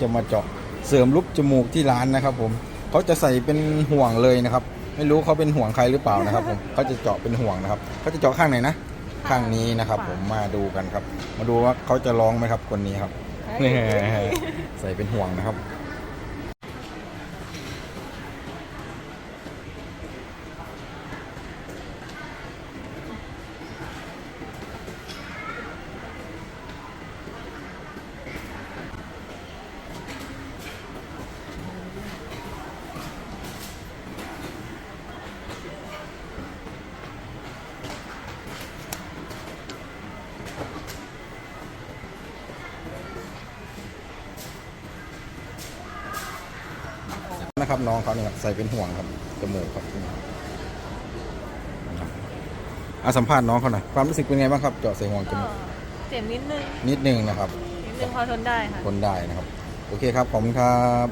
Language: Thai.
จะมาเจาะเสริมรูปจมูกที่ร้านนะครับ ผมเขาจะใส่เป็นห่วงเลยนะครับ ไม่รู้เขาเป็นห่วงใครหรือเปล่านะครับ ผมเขาจะเจาะเป็นห่วงนะครับเขาจะเจาะข้างไหนนะข้างนี้นะครับ ผมมาดูกันครับ มาดูว่าเขาจะร้องไหมครับคนนี้ครับนี่ใส่เป็นห่วงนะครับ นะครับน้องเขาเนี่ยครับใส่เป็นห่วงครับจมูกครับนะครับอาสัมภาษณ์น้องเขาหน่อยความรู้สึกเป็นไงบ้างครับเจาะใส่ห่วงจก็มูกเจ็บนิดนึงนิดนึงนะครับนิดนึงพอทนได้ค่ะทนได้นะครับ โอเคครับขอบคุณครับ